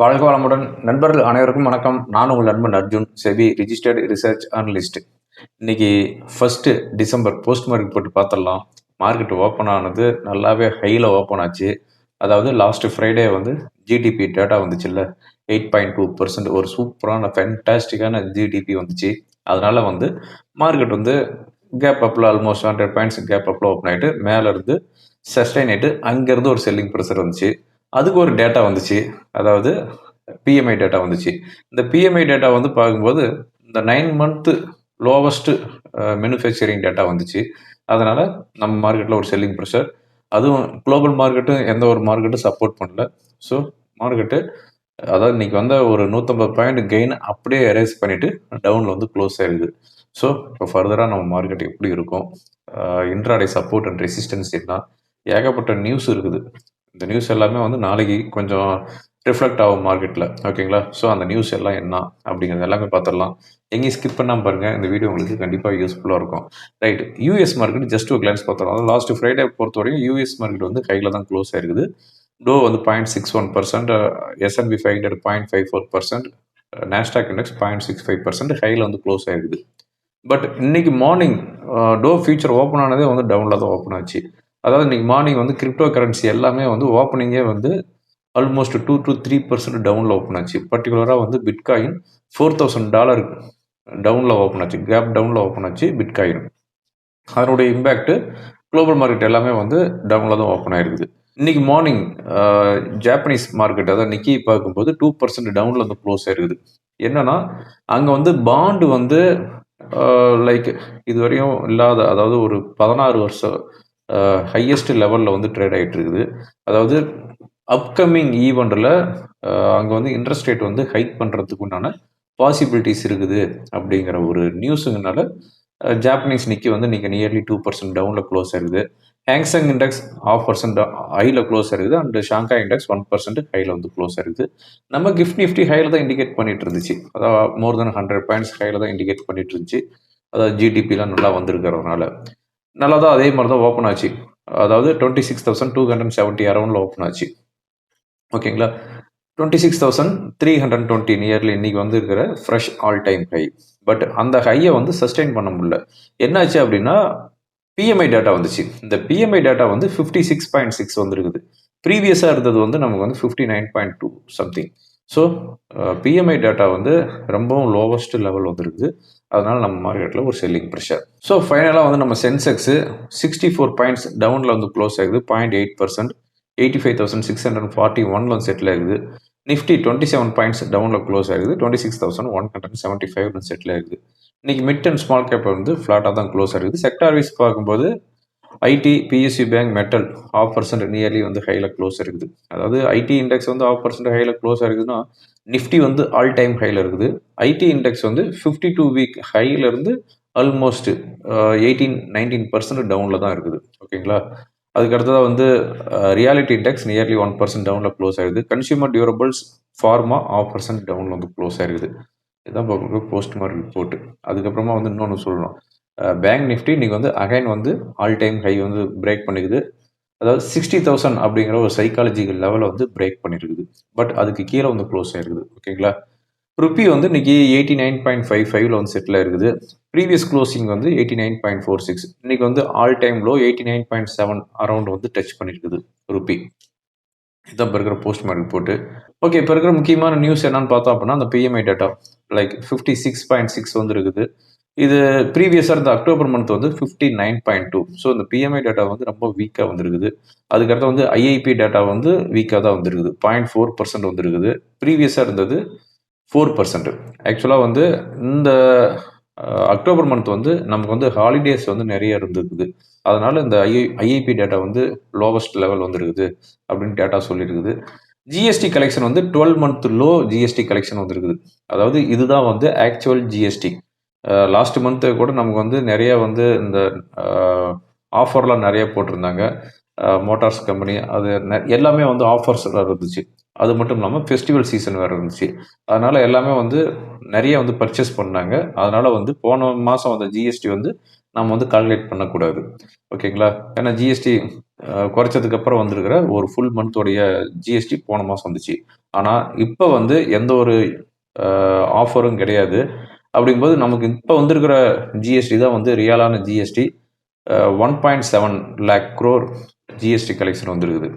வாழ்க வளமுடன். நண்பர்கள் அனைவருக்கும் வணக்கம். நான் உங்கள் நண்பன் Arjun SEBI registered research analyst இன்னைக்கு ஃபர்ஸ்ட் டிசம்பர் போஸ்ட் மார்க்கெட் போட்டு பார்த்துடலாம் மார்க்கெட் ஓப்பன் ஆனது நல்லாவே ஹையில் ஓப்பன் ஆச்சு. அதாவது லாஸ்ட் ஃப்ரைடே வந்து ஜிடிபி டேட்டா வந்துச்சுல்ல. எயிட் பாயிண்ட் டூ பர்சன்ட் ஒரு சூப்பரான ஃபென்டாஸ்டிக்கான ஜிடிபி வந்துச்சு. அதனால வந்து மார்க்கெட் வந்து கேப் அப்பில் ஆல்மோஸ்ட் ஹண்ட்ரட் பாயிண்ட்ஸ் கேப் அப்பில் ஓப்பன் ஆகிட்டு மேலே இருந்து சஸ்டைன் ஆகிட்டு அங்கேருந்து ஒரு செல்லிங் ப்ரெஷர் வந்துச்சு. அதுக்கு ஒரு டேட்டா வந்துச்சு. அதாவது பிஎம்ஐ டேட்டா வந்துச்சு. இந்த பிஎம்ஐ டேட்டா வந்து பார்க்கும்போது இந்த nine month lowest manufacturing data வந்துச்சு. அதனால் நம்ம மார்க்கெட்டில் ஒரு செல்லிங் ப்ரெஷர் அதுவும் குளோபல் மார்க்கெட்டும் எந்த ஒரு மார்க்கெட்டும் சப்போர்ட் பண்ணல. ஸோ மார்க்கெட்டு அதாவது இன்றைக்கி வந்த ஒரு நூற்றம்பது பாயிண்ட் கெயின் அப்படியே எரேஸ் பண்ணிவிட்டு டவுனில் வந்து க்ளோஸ் ஆயிடுது ஸோ இப்போ ஃபர்தராக நம்ம மார்க்கெட் எப்படி இருக்கும்? இன்ட்ராடே சப்போர்ட் அண்ட் ரெசிஸ்டன்ஸ் என்ன ஏகப்பட்ட நியூஸ் இருக்குது. இந்த நியூஸ் எல்லாமே வந்து நாளைக்கு கொஞ்சம் ரிஃப்ளெக்ட் ஆகும் மார்க்கெட்டில் ஓகேங்களா ஸோ அந்த நியூஸ் எல்லாம் என்ன அப்படிங்கிறது எல்லாமே பார்த்துடலாம் எங்கேயும் ஸ்கிப் பண்ணாமல் பாருங்கள் இந்த வீடியோ உங்களுக்கு கண்டிப்பாக யூஸ்ஃபுல்லாக இருக்கும். ரைட் யூஎஸ் மார்க்கெட் ஜஸ்ட் ஒரு கிளான்ஸ் பார்த்தோம் அதாவது லாஸ்ட் ஃப்ரைடே பொறுத்த வரைக்கும் யூஎஸ் மார்க்கெட் வந்து கையில் தான் க்ளோஸ் ஆயிருக்குது. டோ வந்து point six one percent S and P five hundred point five four percent Nasdaq index point six five percent ஹையில் வந்து க்ளோஸ் ஆயிருக்குது. பட் இன்னைக்கு மார்னிங் டோ ஃபியூச்சர் ஓப்பன் ஆனதே வந்து டவுனில் தான் ஓப்பன் ஆச்சு. அதாவது இன்றைக்கி மார்னிங் வந்து கிரிப்டோ கரன்சி எல்லாமே வந்து ஓப்பனிங்கே வந்து almost two to three percent டவுனில் ஓப்பன் ஆச்சு. பர்டிகுலராக வந்து பிட்காயின் ஃபோர் தௌசண்ட் டாலர் டவுனில் ஓப்பன் ஆச்சு. கேப் டவுனில் ஓப்பன் ஆச்சு பிட்காயின் அதனுடைய இம்பேக்ட்டு குளோபல் மார்க்கெட் எல்லாமே வந்து டவுனில் தான் ஓப்பன் ஆகிருக்குது இன்றைக்கி மார்னிங் ஜாப்பனீஸ் மார்க்கெட் அதாவது நிக்கி பார்க்கும்போது டூ பர்சன்ட் டவுனில் வந்து க்ளோஸ் ஆயிருக்குது. என்னென்னா அங்கே வந்து பாண்டு வந்து லைக் இதுவரையும் இல்லாத அதாவது ஒரு பதினாறு வருஷம் ஹையஸ்ட் லெவலில் வந்து ட்ரேட் ஆகிட்டு இருக்குது அதாவது அப்கமிங் ஈவெண்ட்டில் அங்கே வந்து இன்ட்ரெஸ்ட் ரேட் வந்து ஹைக் பண்ணுறதுக்கு உண்டான பாசிபிலிட்டிஸ் இருக்குது அப்படிங்கிற ஒரு நியூஸுங்கனால ஜாப்பனீஸ் நிக்கி வந்து நீங்கள் நியர்லி டூ பர்சன்ட் டவுனில் க்ளோஸ் ஆகுது Hang Seng index half percent ஹையில் க்ளோஸ் ஆகுது and Shanghai index one percent ஹையில் வந்து க்ளோஸ் ஆகுது நம்ம கிஃப்ட் நிஃப்டி ஹையில் தான் இண்டிகேட் பண்ணிட்டு இருந்துச்சு அதாவது மோர் தென் ஹண்ட்ரட் பாயிண்ட்ஸ் ஹையில் தான் இண்டிகேட் பண்ணிட்டு இருந்துச்சு அதாவது ஜிடிபிலாம் நல்லா வந்திருக்கிறதுனால. நல்லா தான் அதே மாதிரி தான் ஓப்பன் ஆச்சு. அதாவது twenty six thousand two hundred seventy அரௌண்டில் open ஆச்சு. ஓகேங்களா? Twenty six thousand three hundred twenty nearly இன்னைக்கு வந்து இருக்கிற fresh all time high but அந்த ஹையை வந்து சஸ்டெயின் பண்ண முடியல. என்னாச்சு அப்படின்னா பிஎம்ஐ டேட்டா வந்துச்சு. இந்த பிஎம்ஐ டேட்டா வந்து ஃபிஃப்டி சிக்ஸ் பாயிண்ட் சிக்ஸ் வந்துருக்குது ப்ரீவியஸாக இருந்தது வந்து நமக்கு வந்து fifty nine point two something so PMI data வந்து ரொம்பவும் லோவஸ்ட் லெவல் வந்துருக்குது அதனால நம்ம மார்க்கெட்டில் ஒரு செல்லிங் ப்ரெஷர் ஸோ ஃபைனலாக வந்து நம்ம சென்செக்ஸு சிக்ஸ்டி ஃபோர் பாயிண்ட்ஸ் டவுனில் வந்து க்ளோஸ் ஆகுது. Point eight percent eighty five thousand six hundred forty ஒன்ல வந்து செட்டில் ஆகுது. நிஃப்டி டுவெண்ட்டி செவன் பாயிண்ட்ஸ் டவுனில் க்ளோஸ் ஆகுது. Twenty six thousand one hundred seventy five வந்து செட்டில் ஆகுது. இன்னைக்கு மிட் அண்ட் ஸ்மால் கேப் வந்து ஃப்ளாட்டாக தான் க்ளோஸ் ஆகுது. செக்டார் வைஸ் பார்க்கும்போது IT PSC bank metal half percent nearly வந்து ஹையில் க்ளோஸ் இருக்குது. அதாவது ஐடி இண்டெக்ஸ் வந்து ஆஃப் பர்சன்ட் ஹையில் க்ளோஸ் இருக்குதுன்னா நிஃப்டி வந்து ஆல் டைம் ஹையில் இருக்குது. ஐடி இண்டெக்ஸ் வந்து ஃபிஃப்டி டூ வீக் ஹையில் இருந்து ஆல்மோஸ்ட் எயிட்டீன் நைன்டீன் பர்சன்ட் டவுனில் தான் இருக்குது. ஓகேங்களா? அதுக்கு அடுத்ததாக வந்து reality index nearly one percent டவுனில் க்ளோஸ் ஆகுது consumer durables pharma half percent டவுனில் வந்து க்ளோஸ் ஆகிருக்குது இதுதான் பார்க்க போஸ்ட் மார்க் ரிப்போர்ட் அதுக்கப்புறமா வந்து இன்னொன்று சொல்லணும். பேங்க் நிஃப்டி இன்னைக்கு வந்து அகைன் வந்து ஆல் டைம் ஹை வந்து பிரேக் பண்ணிக்குது. அதாவது சிக்ஸ்டி தௌசண்ட் அப்படிங்கிற ஒரு சைக்காலஜிக்கல் லெவலை வந்து பிரேக் பண்ணியிருக்குது பட் அதுக்கு கீழே வந்து க்ளோஸ் ஆயிருக்குது. ஓகேங்களா ருப்பி வந்து இன்றைக்கி எயிட்டி நைன் பாயிண்ட் ஃபைவ் ஃபைவ்ல வந்து செட்டில் இருக்குது ப்ரீவியஸ் க்ளோசிங் வந்து eighty nine point four six இன்னைக்கு வந்து all time low eighty nine point seven around வந்து டச் பண்ணியிருக்குது ருப்பி இதான் இப்போ இருக்கிற போஸ்ட் மார்க் போட்டு ஓகே இப்போ இருக்கிற முக்கியமான நியூஸ் என்னன்னு பார்த்தோம் அப்படின்னா அந்த PMI data like fifty six point six வந்து இருக்குது. இது ப்ரீவியஸாக இருந்த அக்டோபர் மந்த் வந்து fifty nine point two so இந்த பிஎம்ஐ டேட்டா வந்து ரொம்ப வீக்காக வந்துருக்குது. அதுக்கடுத்து வந்து ஐஐபி டேட்டா வந்து வீக்காக தான் வந்துருக்குது. பாயிண்ட் ஃபோர் பர்சன்ட் வந்திருக்குது. ப்ரீவியஸாக இருந்தது ஃபோர் பர்சன்ட் ஆக்சுவலாக வந்து இந்த அக்டோபர் மந்த் வந்து நமக்கு வந்து ஹாலிடேஸ் வந்து நிறைய இருந்திருக்குது. அதனால இந்த ஐஐ ஐஐபி டேட்டா வந்து லோவஸ்ட் லெவல் வந்துருக்குது அப்படின்னு டேட்டா சொல்லியிருக்குது. ஜிஎஸ்டி கலெக்ஷன் வந்து twelve month low GST collection வந்துருக்குது. அதாவது இதுதான் வந்து ஆக்சுவல் ஜிஎஸ்டி லாஸ்ட் மந்த்து கூட நமக்கு வந்து நிறைய வந்து இந்த ஆஃபர்லாம் நிறைய போட்டிருந்தாங்க. மோட்டார்ஸ் கம்பெனி அது எல்லாமே வந்து ஆஃபர்ஸ் இருந்துச்சு. அது மட்டும் இல்லாமல் ஃபெஸ்டிவல் சீசன் வேறு இருந்துச்சு. அதனால் எல்லாமே வந்து நிறைய வந்து பர்ச்சேஸ் பண்ணாங்க. அதனால் வந்து போன மாதம் வந்த ஜிஎஸ்டி வந்து நம்ம வந்து கால்குலேட் பண்ணக்கூடாது. ஓகேங்களா? ஏன்னா ஜிஎஸ்டி குறைச்சதுக்கப்புறம் வந்திருக்கிற ஒரு ஃபுல் மந்தோடைய ஜிஎஸ்டி போன மாதம் வந்துச்சு. ஆனால் இப்போ வந்து எந்த ஒரு ஆஃபரும் கிடையாது. அப்படிங்கும்போது நமக்கு இப்போ வந்திருக்கிற ஜிஎஸ்டி தான் வந்து ரியலான GST one point seven lakh crore GST collection வந்துருக்குது.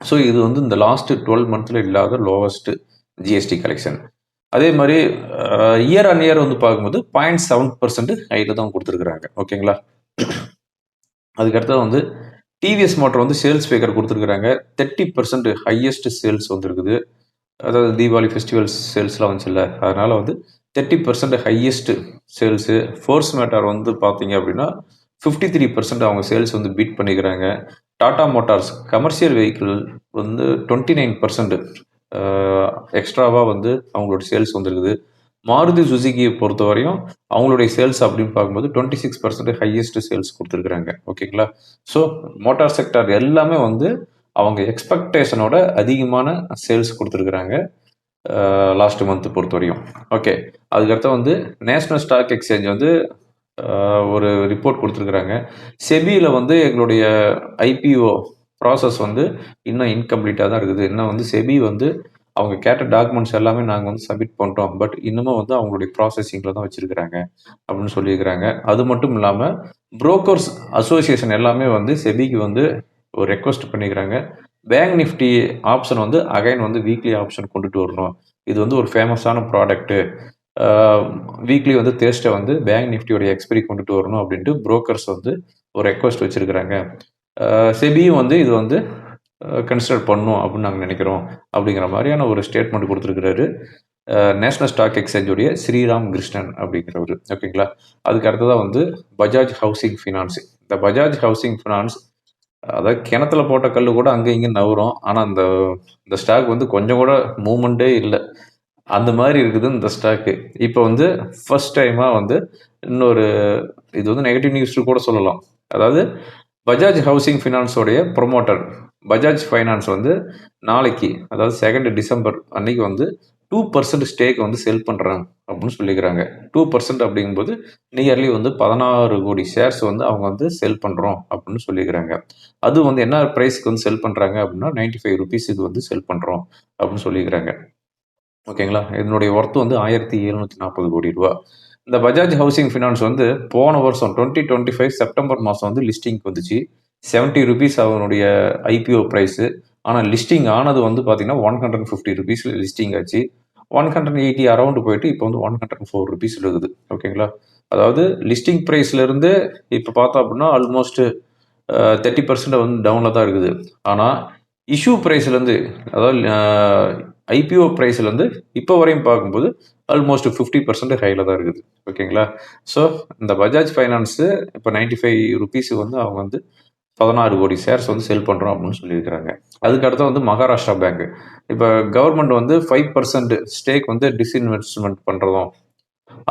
ஸோ இது வந்து இந்த லாஸ்ட்டு டுவெல் மந்த்தில் இல்லாத லோவஸ்ட்டு ஜிஎஸ்டி கலெக்ஷன் அதே மாதிரி இயர் ஆன் இயர் வந்து பார்க்கும்போது பாயிண்ட் செவன் பர்சன்ட் ஹையில் தான் கொடுத்துருக்குறாங்க. ஓகேங்களா அதுக்கடுத்தது வந்து டிவிஎஸ் மோட்டர் வந்து சேல்ஸ் ஃபிகர் கொடுத்துருக்குறாங்க. தேர்ட்டி பர்சன்ட் ஹையஸ்ட் சேல்ஸ் வந்துருக்குது. அதாவது தீபாவளி ஃபெஸ்டிவல்ஸ் சேல்ஸ்லாம் வந்துச்சுல்ல அதனால் வந்து thirty percent highest sales force motor வந்து பார்த்தீங்க அப்படின்னா ஃபிஃப்டி த்ரீ பர்சன்ட் அவங்க சேல்ஸ் வந்து பீட் பண்ணிக்கிறாங்க. டாடா மோட்டார்ஸ் கமர்ஷியல் வெஹிக்கிள் வந்து டுவெண்ட்டி நைன் பர்சன்ட் எக்ஸ்ட்ராவாக வந்து அவங்களோட சேல்ஸ் வந்துருக்குது. மாருதி சுசுகியை பொறுத்த வரையும் அவங்களுடைய சேல்ஸ் அப்படின்னு பார்க்கும்போது twenty six percent highest sales கொடுத்துருக்குறாங்க ஓகேங்களா ஸோ மோட்டார் செக்டர் எல்லாமே வந்து அவங்க எக்ஸ்பெக்டேஷனோட அதிகமான சேல்ஸ் கொடுத்துருக்குறாங்க. லாஸ்ட் மந்த்து பொறுத்த வரையும் ஓகே அதுக்கடுத்து வந்து நேஷ்னல் ஸ்டாக் எக்ஸ்சேஞ்ச் வந்து ஒரு ரிப்போர்ட் கொடுத்துருக்குறாங்க. செபியில் வந்து எங்களுடைய ஐபிஓ ப்ராசஸ் வந்து இன்னும் இன்கம்ப்ளீட்டாக தான் இருக்குது. இன்னும் வந்து செபி வந்து அவங்க கேட்ட டாக்குமெண்ட்ஸ் எல்லாமே நாங்கள் வந்து சப்மிட் பண்ணுறோம் பட் இன்னமும் வந்து அவங்களுடைய ப்ராசஸிங்கில் தான் வச்சுருக்கிறாங்க அப்படின்னு சொல்லியிருக்கிறாங்க. அது மட்டும் இல்லாமல் புரோக்கர்ஸ் அசோசியேஷன் எல்லாமே வந்து செபிக்கு வந்து ஒரு ரெக்வஸ்ட் பண்ணிக்கிறாங்க. பேங்க் நிஃப்டி ஆப்ஷன் வந்து அகைன் வந்து வீக்லி ஆப்ஷன் கொண்டுட்டு வரணும். இது வந்து ஒரு ஃபேமஸான ப்ராடக்ட்டு. வீக்லி வந்து தேர்ஸ்டே வந்து பேங்க் நிஃப்டியோடைய எக்ஸ்பிரி கொண்டுட்டு வரணும் அப்படின்ட்டு புரோக்கர்ஸ் வந்து ஒரு ரெக்வஸ்ட் வச்சுருக்கிறாங்க. செபியும் வந்து இது வந்து கன்சிடர் பண்ணும் அப்படின்னு நாங்கள் நினைக்கிறோம் அப்படிங்கிற மாதிரியான ஒரு ஸ்டேட்மெண்ட் கொடுத்துருக்கிறாரு. நேஷ்னல் ஸ்டாக் எக்ஸ்சேஞ்சுடைய ஸ்ரீராம் கிருஷ்ணன் அப்படிங்கிறவர். ஓகேங்களா அதுக்கு அடுத்ததாக வந்து பஜாஜ் ஹவுசிங் ஃபினான்ஸ் இந்த பஜாஜ் ஹவுசிங் ஃபினான்ஸ் அதாவது கிணத்துல போட்ட கல் கூட அங்கே இங்கே நவரும். ஆனால் அந்த இந்த ஸ்டாக் வந்து கொஞ்சம் கூட மூமெண்ட்டே இல்லை. அந்த மாதிரி இருக்குது இந்த ஸ்டாக்கு. இப்போ வந்து ஃபர்ஸ்ட் டைமாக வந்து இன்னொரு இது வந்து நெகட்டிவ் நியூஸ் கூட சொல்லலாம். அதாவது பஜாஜ் ஹவுசிங் ஃபினான்ஸோடைய ப்ரொமோட்டர் பஜாஜ் ஃபைனான்ஸ் வந்து நாளைக்கு அதாவது செகண்ட் டிசம்பர் அன்னைக்கு வந்து டூ பர்சன்ட் ஸ்டேக் வந்து செல் பண்ணுறாங்க அப்படின்னு சொல்லிக்கிறாங்க. டூ பர்சன்ட் அப்படிங்கும்போது நியர்லி வந்து பதினாறு கோடி ஷேர்ஸ் வந்து அவங்க வந்து செல் பண்ணுறோம் அப்படின்னு சொல்லிக்கிறாங்க. அது வந்து என்ன ப்ரைஸ்க்கு வந்து செல் பண்ணுறாங்க அப்படின்னா நைன்டி ஃபைவ் ருபீஸுக்கு வந்து செல் பண்ணுறோம் அப்படின்னு சொல்லிக்கிறாங்க. ஓகேங்களா இதனுடைய ஒர்த்து வந்து ஆயிரத்தி எழுநூற்றி நாற்பது கோடி ரூபா. இந்த பஜாஜ் ஹவுசிங் ஃபினான்ஸ் வந்து போன வருஷம் டுவெண்ட்டி டுவெண்ட்டி ஃபைவ் செப்டம்பர் மாதம் வந்து லிஸ்டிங்க்கு வந்துச்சு. செவன்ட்டி ருபீஸ் அவனுடைய ஐபிஓ ப்ரைஸு ஆனால் லிஸ்டிங் ஆனது வந்து பார்த்தீங்கன்னா ஒன் ஹண்ட்ரட் ஃபிஃப்டி ருபீஸில் லிஸ்டிங் ஆச்சு. ஒன் ஹண்ட்ரட் எயிட்டி அரௌண்ட் போயிட்டு இப்போ வந்து ஒன் ஹண்ட்ரட் ஃபோர் ருபீஸ் இருக்குது. ஓகேங்களா அதாவது லிஸ்டிங் ப்ரைஸ்லேருந்து இப்போ பார்த்தோம் அப்படின்னா ஆல்மோஸ்ட் தேர்ட்டி பர்சன்ட் வந்து டவுனில் தான் இருக்குது. ஆனால் இஷ்யூ ப்ரைஸ்லேருந்து அதாவது ஐபிஓ ப்ரைஸ்லேருந்து இப்போ வரையும் பார்க்கும்போது ஆல்மோஸ்ட் ஃபிஃப்டி பர்சன்ட் ஹையில் தான் இருக்குது. ஓகேங்களா ஸோ இந்த பஜாஜ் ஃபைனான்ஸு இப்போ நைன்டி ஃபைவ் ருபீஸ் வந்து அவங்க வந்து பதினாறு கோடி ஷேர்ஸ் வந்து செல் பண்ணுறோம் அப்படின்னு சொல்லியிருக்கிறாங்க. அதுக்கடுத்து வந்து மகாராஷ்டிரா பேங்க் இப்போ கவர்மெண்ட் வந்து ஃபைவ் பர்சன்ட் ஸ்டேக் வந்து டிஸ்இன்வெஸ்ட்மெண்ட் பண்ணுறதும்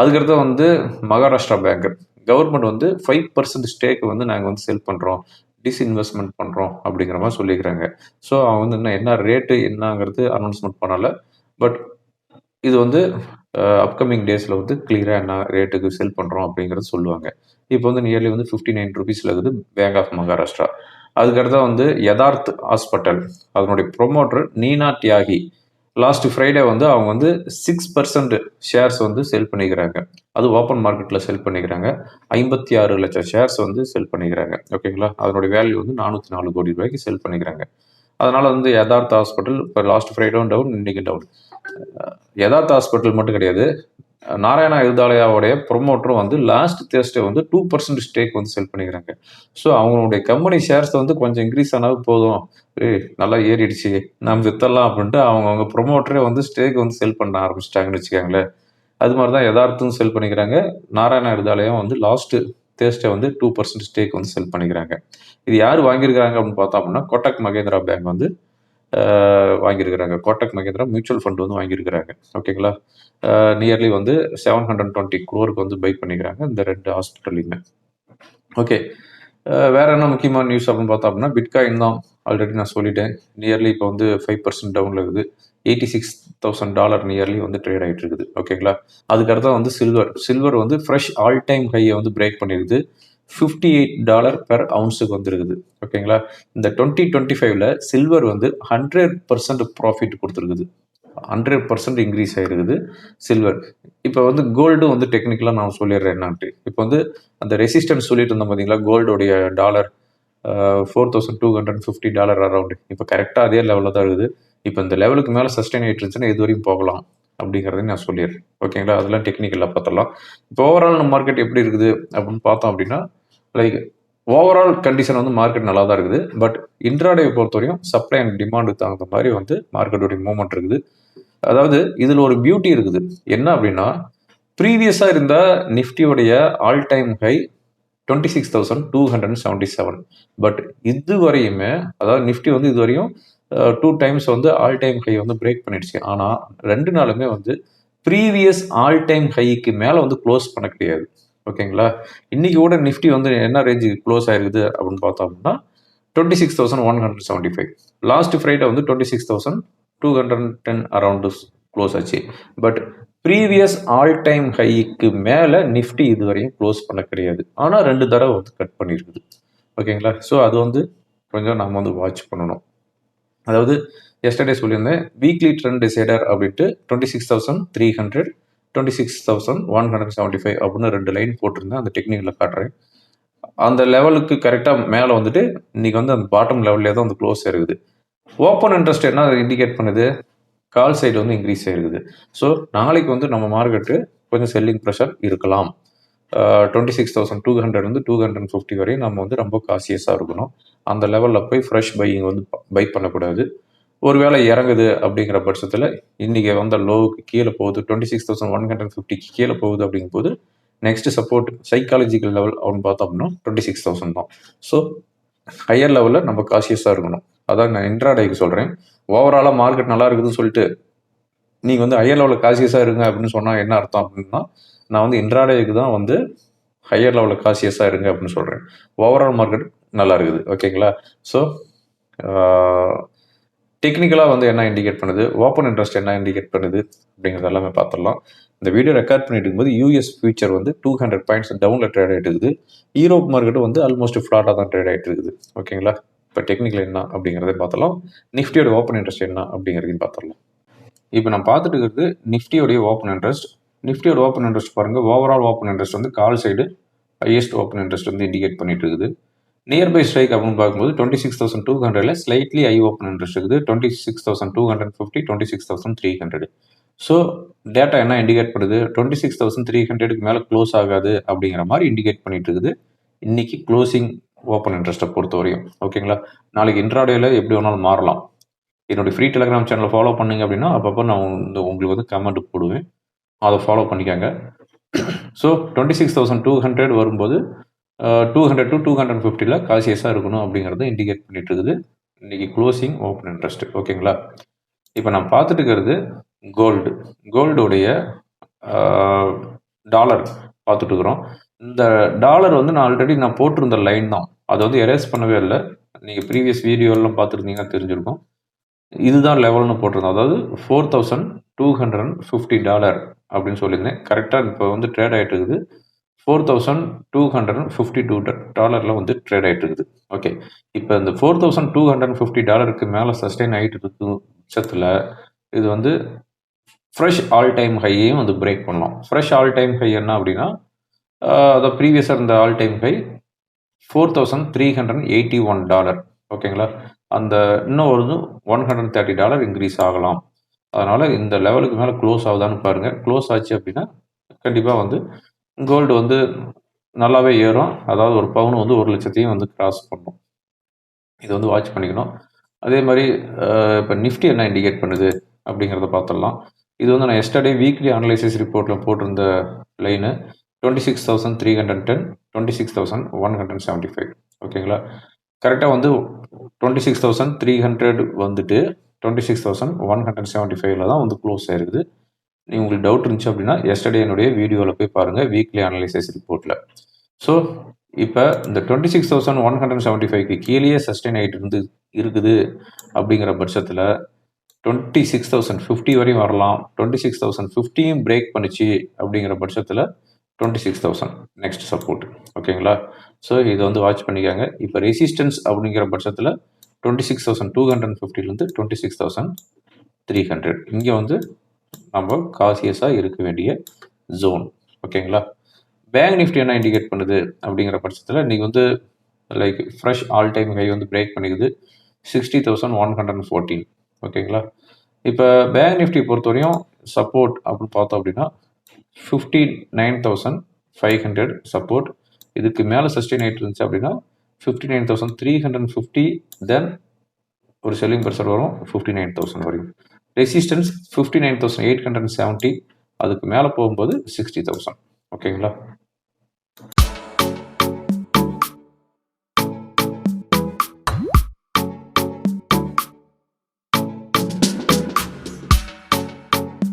அதுக்கடுத்து வந்து மகாராஷ்டிரா பேங்க் கவர்மெண்ட் வந்து ஃபைவ் பர்சன்ட் ஸ்டேக் வந்து நாங்கள் வந்து செல் பண்ணுறோம் டிஸ்இன்வெஸ்ட்மெண்ட் பண்ணுறோம் அப்படிங்கிற மாதிரி சொல்லியிருக்கிறாங்க. ஸோ அவங்க வந்து என்ன என்ன ரேட்டு என்னங்கிறது அனௌன்ஸ்மெண்ட் பண்ணலை. பட் இது வந்து அப்கமிங் டேஸில் வந்து கிளியராக என்ன ரேட்டுக்கு செல் பண்ணுறோம் அப்படிங்கிறது சொல்லுவாங்க. இப்போ வந்து நியர்லி வந்து ஃபிஃப்டி நைன் ருபீஸில் இருக்குது பேங்க் ஆஃப் மகாராஷ்டிரா அதுக்கடுத்தா வந்து யதார்த் ஹாஸ்பிட்டல் அதனுடைய ப்ரொமோட்டர் நீனா தியாகி லாஸ்ட் ஃப்ரைடே வந்து அவங்க வந்து சிக்ஸ் பர்சன்ட் ஷேர்ஸ் வந்து செல் பண்ணிக்கிறாங்க. அது ஓப்பன் மார்க்கெட்டில் செல் பண்ணிக்கிறாங்க. ஐம்பத்தி ஆறு லட்சம் ஷேர்ஸ் வந்து செல் பண்ணிக்கிறாங்க. ஓகேங்களா அதனுடைய வேல்யூ வந்து நானூற்றி நாலு கோடி ரூபாய்க்கு செல் பண்ணிக்கிறாங்க. அதனால் வந்து யதார்த் ஹாஸ்பிட்டல் இப்போ லாஸ்ட் ஃப்ரைடேவும் டவுன் இன்றைக்கி டவுன் யதார்த் ஹாஸ்பிட்டல் மட்டும் கிடையாது. நாராயணா எழுதாலயாவுடைய ப்ரொமோட்டரும் வந்து லாஸ்ட் தேர்ஸ்டே வந்து டூ பர்சன்ட் ஸ்டேக் வந்து செல் பண்ணிக்கிறாங்க. ஸோ அவங்களுடைய கம்பெனி ஷேர்ஸ் வந்து கொஞ்சம் இன்க்ரீஸ் ஆனாலும் போதும். ஏய் நல்லா ஏறிடுச்சு. நாம் வித்தரலாம் அப்படின்ட்டு அவங்கவுங்க ப்ரொமோட்டரே வந்து ஸ்டேக் வந்து செல் பண்ண ஆரம்பிச்சிட்டாங்கன்னு வச்சுக்கோங்களேன். அது மாதிரி தான் யதார்த்தம் செல் பண்ணிக்கிறாங்க. நாராயணா எழுதாலயம் வந்து லாஸ்ட்டு தேர்ஸ்டே வந்து டூ பர்சன்ட் ஸ்டேக் வந்து செல் பண்ணிக்கிறாங்க. இது யார் வாங்கியிருக்கிறாங்க அப்படின்னு பார்த்தோம் அப்படின்னா கோட்டக் மகேந்திரா பேங்க் வந்து வாங்கியிருக்கிறாங்க. கோட்டக் மகேந்திரா மியூச்சுவல் ஃபண்ட் வந்து வாங்கியிருக்கிறாங்க. ஓகேங்களா? நியர்லி வந்து செவன் ஹண்ட்ரட் டுவெண்ட்டி குரோருக்கு வந்து பை பண்ணிக்கிறாங்க இந்த ரெண்டு ஹாஸ்பிட்டலையுமே ஓகே. வேற என்ன முக்கியமான நியூஸ் அப்படின்னு பார்த்தோம் அப்படின்னா பிட்காயின் தான் ஆல்ரெடி நான் சொல்லிட்டேன். நியர்லி இப்போ வந்து ஃபைவ் பர்சன்ட் டவுனில் இருக்குது. Eighty six thousand dollar nearly வந்து ட்ரேட் ஆகிட்டு இருக்குது. ஓகேங்களா? அதுக்கடுத்து வந்து சில்வர் சில்வர் வந்து ஃப்ரெஷ் ஆல் டைம் ஹையை வந்து பிரேக் பண்ணியிருக்குது ஃபிஃப்டி எயிட் டாலர் பெர் அவுன்ஸுக்கு வந்துருக்குது. ஓகேங்களா இந்த டுவெண்ட்டி டுவெண்ட்டி ஃபைவ்ல சில்வர் வந்து ஹண்ட்ரட் பர்சன்ட் ப்ராஃபிட் கொடுத்துருக்குது. ஹண்ட்ரட் பர்சன்ட் இன்க்ரீஸ் ஆகிருக்குது சில்வர் இப்போ வந்து கோல்டு வந்து டெக்னிக்கலாக நான் சொல்லிடுறேன் என்னான்ட்டு. இப்போ வந்து அந்த ரெசிஸ்டன்ஸ் சொல்லிட்டு இருந்தோம் பார்த்தீங்களா கோல்டோடைய dollar four thousand two hundred fifty dollar around இப்போ கரெக்டாக அதே லெவலில் தான் இருக்குது. இப்போ இந்த லெவலுக்கு மேலே சஸ்டெயின் ஆகிட்டு இருந்துச்சுன்னா இது வரையும் போகலாம். அப்படிங்கிறதையும் நான் சொல்லிடுறேன். ஓகேங்களா அதெல்லாம் டெக்னிக்கலாக பார்த்துடலாம். இப்போ ஓவரால் நம்ம மார்க்கெட் எப்படி இருக்குது அப்படின்னு பார்த்தோம் அப்படின்னா லைக் ஓவரால் கண்டிஷன் வந்து மார்க்கெட் நல்லா தான் இருக்குது. பட் இன்ட்ராடே பொறுத்தவரையும் சப்ளை அண்ட் டிமாண்டுக்கு தகுந்த மாதிரி வந்து மார்க்கெட்டுடைய மூவ்மெண்ட் இருக்குது. அதாவது இதில் ஒரு பியூட்டி இருக்குது. என்ன அப்படின்னா ப்ரீவியஸாக இருந்த நிஃப்டியோடைய all time high twenty six thousand two hundred seventy seven but இது வரையுமே அதாவது நிஃப்டி வந்து இது வரையும் டூ டைம்ஸ் வந்து ஆல் டைம் ஹை வந்து பிரேக் பண்ணிடுச்சு. ஆனால் ரெண்டு நாளுமே வந்து ப்ரீவியஸ் ஆல் டைம் ஹைக்கு மேலே வந்து க்ளோஸ் பண்ண கிடையாது. ஓகேங்களா? இன்னைக்கு கூட நிஃப்டி வந்து என்ன ரேஞ்சுக்கு க்ளோஸ் ஆயிருக்குது அப்படின்னு பார்த்தோம் அப்படின்னா twenty six thousand one hundred seventy five last Friday வந்து twenty six thousand two hundred ten around close ஆச்சு பட் ப்ரீவியஸ் ஆல் டைம் ஹைக்கு மேலே நிஃப்டி இது வரையும் க்ளோஸ் பண்ண கிடையாது. ஆனால் ரெண்டு தடவை வந்து கட் பண்ணியிருக்குது ஓகேங்களா? ஸோ அது வந்து கொஞ்சம் நம்ம வந்து வாட்ச் பண்ணணும். அதாவது எஸ்டர்டே சொல்லியிருந்தேன் வீக்லி ட்ரெண்ட் டிசைடர் அப்படின்ட்டு twenty six thousand three hundred twenty six thousand one hundred seventy five அப்படின்னு ரெண்டு லைன் போட்டிருந்தேன் அந்த டெக்னிக்கில் காட்டுறேன். அந்த லெவலுக்கு கரெக்டாக மேலே வந்துட்டு இன்றைக்கி வந்து அந்த பாட்டம் லெவல்லே தான் வந்து க்ளோஸ் இருக்குது ஓப்பன் இன்ட்ரெஸ்ட் என்ன இண்டிகேட் பண்ணுது? கால் சைடு வந்து இன்க்ரீஸ் ஆயிருக்குது. ஸோ நாளைக்கு வந்து நம்ம மார்க்கெட்டு கொஞ்சம் செல்லிங் ப்ரெஷர் இருக்கலாம். Twenty six thousand two hundred வந்து டூ ஹண்ட்ரட் ஃபிஃப்டி வரையும் நம்ம வந்து ரொம்ப காசியஸாக இருக்கணும். அந்த லெவலில் போய் ஃப்ரெஷ் பையிங் வந்து பை பண்ணக்கூடாது. ஒருவேளை இறங்குது அப்படிங்கிற பட்சத்தில் இன்றைக்கி வந்த லோவுக்கு கீழே போகுது twenty six thousand one hundred ஃபிஃப்டிக்கு கீழே போகுது அப்படிங்கும் போது நெக்ஸ்ட் சப்போர்ட் சைக்காலஜிக்கல் லெவல் அப்படின்னு பார்த்தோம் அப்படின்னா டுவெண்ட்டி சிக்ஸ் தௌசண்ட் தான் ஸோ ஹையர் லெவலில் நம்ம காசியஸாக இருக்கணும். அதான் நான் இன்ட்ராடேக்கு சொல்கிறேன் ஓவராலாக மார்க்கெட் நல்லா இருக்குதுன்னு சொல்லிட்டு நீங்கள் வந்து ஹையர் லெவலில் காசியஸாக இருங்க அப்படின்னு சொன்னால் என்ன அர்த்தம் அப்படின்னா நான் வந்து இன்ட்ராடேக்கு தான் வந்து ஹையர் லெவலில் காசியஸாக இருங்க அப்படின்னு சொல்கிறேன் ஓவரால் மார்க்கெட் நல்லா இருக்குது ஓகேங்களா ஸோ டெக்னிக்கலாக வந்து என்ன இண்டிகேட் பண்ணுது? ஓப்பன் இன்ட்ரெஸ்ட் என்ன இண்டிகேட் பண்ணுது? அப்படிங்கிறது எல்லாமே பார்த்துடலாம் இந்த வீடியோ ரெக்கார்ட் பண்ணிட்டு இருக்கும்போது யூஎஸ் ஃபியூச்சர் வந்து டூ ஹண்ட்ரட் பாயிண்ட்ஸ் டவுனில் ட்ரேட் ஆகிட்டு இருக்குது. யூரோப் மார்க்கெட் வந்து ஆல்மோஸ்ட் ஃப்ளாட்டாக தான் ட்ரேட் ஆகிட்டு இருக்குது. ஓகேங்களா? இப்போ டெக்னிக்கல் என்ன அப்படிங்கிறத பார்த்தலாம் நிஃப்டியோட ஓப்பன் இன்ட்ரெஸ்ட் என்ன அப்படிங்கிறதையும் பார்த்துடலாம் இப்போ நான் பார்த்துட்டு இருக்கிறது நிஃப்டியோடைய ஓப்பன் இன்ட்ரெஸ்ட் நிஃப்டியோட ஓப்பன் இன்ட்ரெஸ்ட் பாருங்கள் ஓவரால் ஓப்பன் இன்ட்ரெஸ்ட் வந்து call side highest open interest வந்து இண்டிகேட் பண்ணிட்டு இருக்குது. நியர்பை ஸ்ட்ரைக் அப்படின்னு பார்க்கும்போது டுவெண்ட்டி சிக்ஸ் தௌசண்ட் டூ ஹண்ட்ரட்ல ஸ்லைட்லி ஐ ஓப்பன் இன்ட்ரெஸ்ட் இருக்குது. Twenty six thousand two hundred fifty twenty six thousand three hundred so data என்ன indicate பண்ணுது? டுவெண்ட்டி சிக்ஸ் தௌசண்ட் த்ரீ ஹண்ட்ரடுக்கு மேலே க்ளோஸ் ஆகாது அப்படிங்கிற மாதிரி இண்டிகேட் பண்ணிட்டு இருக்குது. இன்னைக்கு க்ளோசிங் ஓப்பன் இன்ட்ரெஸ்ட்டை பொறுத்த வரையும். ஓகேங்களா நாளைக்கு இன்ட்ராடேல எப்படி வேணாலும் மாறலாம். என்னுடைய ஃப்ரீ டெலிகிராம் சேனலை ஃபாலோ பண்ணுங்க அப்படின்னா அப்பப்போ நான் வந்து உங்களுக்கு வந்து கமெண்ட் போடுவேன். அதை ஃபாலோ பண்ணிக்காங்க. So twenty six thousand two hundred வரும்போது two hundred to two hundred ஃபிஃப்டியில் காசியஸாக இருக்கணும் அப்படிங்கிறத இண்டிகேட் பண்ணிட்டு இருக்குது. இன்றைக்கி க்ளோசிங் ஓப்பன் இன்ட்ரெஸ்ட் ஓகேங்களா? இப்போ நான் பார்த்துட்டு இருக்கிறது கோல்டு கோல்டுடைய டாலர் பார்த்துட்டு இருக்கிறோம். இந்த டாலர் வந்து நான் ஆல்ரெடி நான் போட்டிருந்த லைன் தான். அதை வந்து எரேஸ் பண்ணவே இல்லை. நீங்கள் ப்ரீவியஸ் வீடியோலாம் பார்த்துருந்தீங்கன்னா தெரிஞ்சிருக்கும். இதுதான் லெவல்னு போட்டிருந்தோம். அதாவது four thousand two hundred fifty dollar அப்படின்னு சொல்லியிருந்தேன். கரெக்டாக இப்போ வந்து ட்ரேட் ஆகிட்டு இருக்குது. Four thousand two hundred and fifty two டாலரில் வந்து ட்ரேட் ஆகிட்டு இருக்குது. ஓகே இப்போ இந்த four thousand two hundred fifty டாலருக்கு மேலே சஸ்டெயின் ஆகிட்டு இருக்கும் பட்சத்தில் இது வந்து ஃப்ரெஷ் ஆல் டைம் ஹையையும் வந்து பிரேக் பண்ணலாம். ஃப்ரெஷ் ஆல் டைம் ஹை என்ன அப்படின்னா அதை ப்ரீவியஸாக இருந்த all time high four thousand three hundred eighty one dollar ஓகேங்களா அந்த இன்னும் ஒரு one hundred thirty dollar increase ஆகலாம். அதனால் இந்த லெவலுக்கு மேலே க்ளோஸ் ஆகுதான்னு பாருங்கள் க்ளோஸ் ஆச்சு அப்படின்னா கண்டிப்பாக வந்து கோல்டு வந்து நல்லாவே ஏறும். அதாவது ஒரு பவுன் வந்து ஒரு லட்சத்தையும் வந்து கிராஸ் பண்ணும். இது வந்து வாட்ச் பண்ணிக்கணும். அதே மாதிரி இப்போ நிஃப்டி என்ன இண்டிகேட் பண்ணுது அப்படிங்கிறத பார்த்துடலாம். இது வந்து நான் எஸ்டர்டே வீக்லி அனலைசிஸ் ரிப்போர்ட்டில் போட்டிருந்த line twenty six thousand three hundred ten twenty six thousand one hundred seventy five ஓகேங்களா கரெக்டாக வந்து twenty six thousand three hundred வந்துட்டு twenty six thousand one hundred seventy ஃபைவ்ல தான் வந்து க்ளோஸ் ஆயிருக்குது. உங்களுக்கு டவுட் இருந்துச்சு அப்படின்னா எஸ்டர்டே என்னுடைய வீடியோவில் போய் பாருங்கள் வீக்லி அனலைசிஸ் ரிப்போர்ட்டில் ஸோ இப்போ இந்த twenty six thousand one hundred seventy ஃபைவ்க்கு கீழே சஸ்டெயின் ஆகிட்டு இருந்து இருக்குது அப்படிங்கிற பட்சத்தில் டுவெண்ட்டி சிக்ஸ் தௌசண்ட் ஃபிஃப்டி வரையும் வரலாம். டுவெண்ட்டி சிக்ஸ் தௌசண்ட் ஃபிஃப்டியும் பிரேக் பண்ணிச்சு அப்படிங்கிற பட்சத்தில் twenty six thousand next support ஓகேங்களா? ஸோ இதை வந்து வாட்ச் பண்ணிக்காங்க. இப்போ ரெசிஸ்டன்ஸ் அப்படிங்கிற பட்சத்தில் twenty six thousand two hundred ஃபிஃப்டிலேருந்து twenty six thousand three hundred இங்கே வந்து நம்ம காசியஸாக இருக்க வேண்டிய ஜோன் ஓகேங்களா பேங்க் நிஃப்டி என்ன இண்டிகேட் பண்ணுது அப்படிங்கிற பட்சத்தில் இன்றைக்கி வந்து like fresh all time high வந்து break பண்ணிக்குது. Sixty thousand one hundred and fourteen ஓகேங்களா இப்போ பேங்க் நிஃப்டி பொறுத்தவரையும் சப்போர்ட் அப்படின்னு பார்த்தோம் அப்படின்னா fifty nine thousand five hundred support இதுக்கு மேலே சஸ்டெயின் ஆகிட்டு இருந்துச்சு அப்படின்னா fifty nine thousand three hundred fifty then ஒரு செல்லிங் ப்ரெஷர் வரும் ஃபிஃப்டி நைன் தௌசண்ட் வரையும். Resistance fifty nine thousand eight hundred seventy அதுக்கு மேலே போகும்போது சிக்ஸ்டி தௌசண்ட் ஓகேங்களா